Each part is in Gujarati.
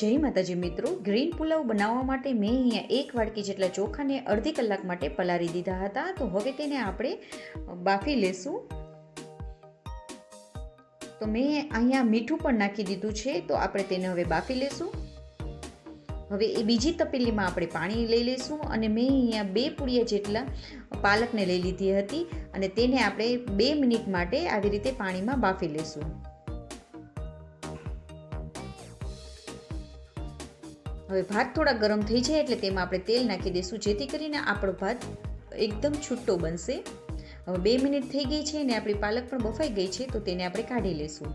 જય માતાજી મિત્રો. ગ્રીન પુલાવ બનાવવા માટે મેં અહીંયા એક વાડકી જેટલા ચોખાને અડધી કલાક માટે પલાળી દીધા હતા. તો હવે તેને આપણે બાફી લેશું. તો મેં અહીંયા મીઠું પણ નાખી દીધું છે. તો આપણે તેને હવે બાફી લેશું. હવે એ બીજી તપેલીમાં આપણે પાણી લઈ લઈશું અને મેં અહીંયા બે પૂડિયા જેટલા પાલકને લઈ લીધી હતી અને તેને આપણે બે મિનિટ માટે આવી રીતે પાણીમાં બાફી લેશું. હવે ભાત થોડા ગરમ થઈ જાય એટલે તેમાં આપણે તેલ નાખી દઈશું, જેથી કરીને આપણો ભાત એકદમ છૂટો બનશે. હવે બે મિનિટ થઈ ગઈ છે અને આપણી પાલક પણ બફાઈ ગઈ છે, તો તેને આપણે કાઢી લઈશું.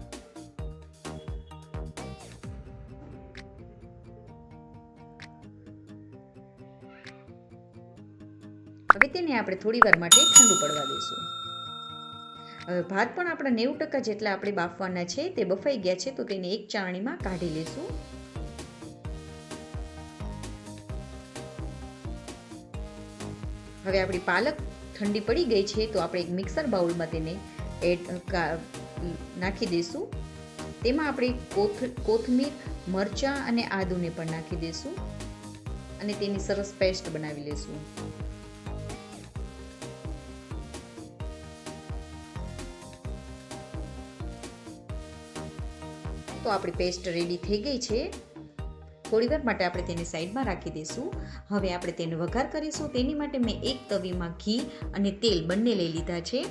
હવે તેને આપણે થોડી વાર માટે ઠંડુ પડવા દઈશું. હવે ભાત પણ આપણા નેવું ટકા જેટલા આપણે બાફવાના છે, તે બફાઈ ગયા છે, તો તેને એક ચાણીમાં કાઢી લેશું હવે આપણી પાલક ઠંડી પડી ગઈ છે તો આપણે એક મિક્સર બાઉલમાં તેને એડ નાખી દઈશું. તેમાં આપણે કોથ, કોથમીર, મરચાં અને આદુને પણ નાખી દઈશું. અને તેની સરસ પેસ્ટ બનાવી લઈશું. તો આપણી પેસ્ટ રેડી થઈ ગઈ છે. થોડીવાર માટે આપણે તેને સાઈડમાં રાખી દઈશું. હવે આપણે તેને વઘાર કરીશું. તેની માટે મેં એક તવીમાં ઘી અને તેલ બંને લઈ લીધા છે.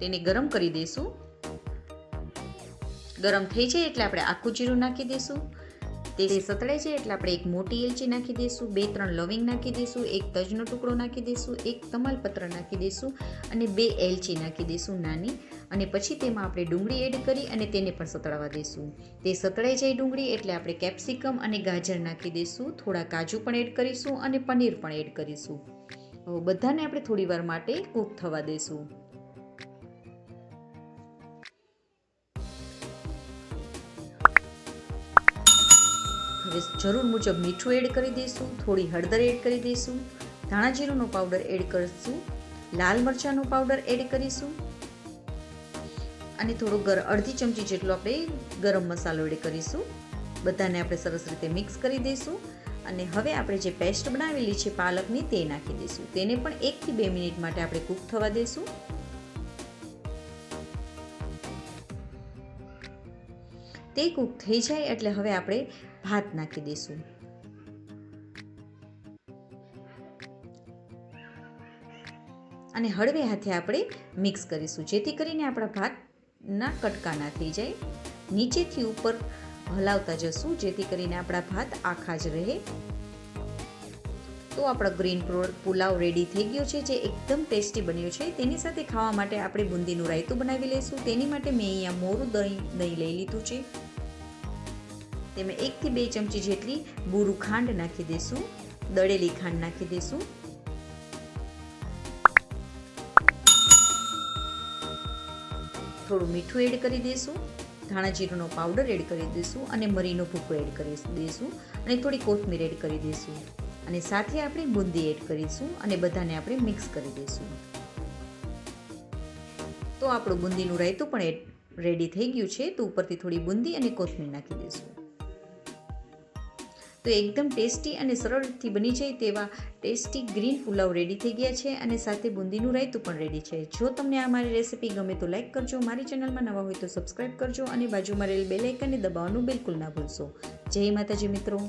તેને ગરમ કરી દઈશું. ગરમ થઈ જાય એટલે આપણે આખું જીરું નાખી દઈશું. તે સતળે છે એટલે આપણે એક મોટી એલચી નાખી દઈશું. બે, ત્રણ લવિંગ નાખી દઈશું. એક તજનો ટુકડો નાખી દઈશું. એક તમાલપત્ર નાખી દઈશું. અને બે એલચી નાખી દઈશું નાની. અને પછી તેમાં આપણે ડુંગળી એડ કરી અને તેને પણ સતળાવા દઈશું તે સતળાઈ જાય ડુંગળી એટલે આપણે કેપ્સિકમ અને ગાજર નાખી દઈશું થોડા કાજુ પણ એડ કરીશું અને પનીર પણ એડ કરીશું. બધાને આપણે થોડી વાર માટે કૂક થવા દઈશું હવે જરૂર મુજબ મીઠું એડ કરી દઈશું થોડી હળદર એડ કરી દઈશું ધાણા જીરુંનો પાવડર એડ કરીશું. લાલ મરચાંનો પાવડર એડ કરીશું. અને થોડો ગર, અડધી ચમચી જેટલો આપણે ગરમ મસાલો એડ કરીશું. બધાને આપણે સરસ રીતે મિક્સ કરી દઈશું અને હવે આપણે જે પેસ્ટ બનાવેલી છે પાલકની તે નાખી દઈશું. તેને પણ એકથી બે મિનિટ માટે આપણે કૂક થવા દઈશું. તે કૂક થઈ જાય એટલે હવે આપણે ભાત નાખી દઈશું. અને હળવે હાથે આપણે મિક્સ કરીશું. જેથી કરીને આપણા ના થઈ જાય. નીચેથી ઉપર હલાવતા જશું, જેથી કરીને આપણા ભાત આખા જ રહે. તો આપણો ગ્રીન પુલાવ રેડી થઈ ગયો છે, જે એકદમ ટેસ્ટી બન્યો છે. તેની સાથે ખાવા માટે આપણે બુંદીનું રાયતું બનાવી લઈશું. તેની માટે મેં અહીંયા મોરું દહીં દહીં લઈ લીધું છે. તેમાં એકથી બે ચમચી જેટલી બુરું ખાંડ નાખી દઈશું. દળેલી ખાંડ નાખી દઈશું. થોડું મીઠું એડ કરી દઈશું ધાણા જીરુંનો પાવડર એડ કરી દઈશું અને મરીનો ભૂકો એડ કરી દઈશું અને થોડી કોથમીર એડ કરી દઈશું અને સાથે આપણે બુંદી એડ કરીશું અને બધાને આપણે મિક્સ કરી દઈશું તો આપણું બુંદીનું રાયતું પણ રેડી થઈ ગયું છે, તો ઉપરથી થોડી બુંદી અને કોથમીર નાખી દઈશું તો એકદમ ટેસ્ટી અને સરળથી બની જાય તેવા ટેસ્ટી ગ્રીન પુલાવ રેડી થઈ ગયા છે અને સાથે બુંદીનું રાયતું પણ રેડી છે. જો તમને આ મારી રેસીપી ગમે તો લાઇક કરજો, મારી ચેનલમાં નવા હોય તો સબસ્ક્રાઈબ કરજો અને બાજુમાં રહેલ બેલ આઇકનને દબાવવાનું બિલકુલ ના ભૂલશો. જય માતાજી મિત્રો.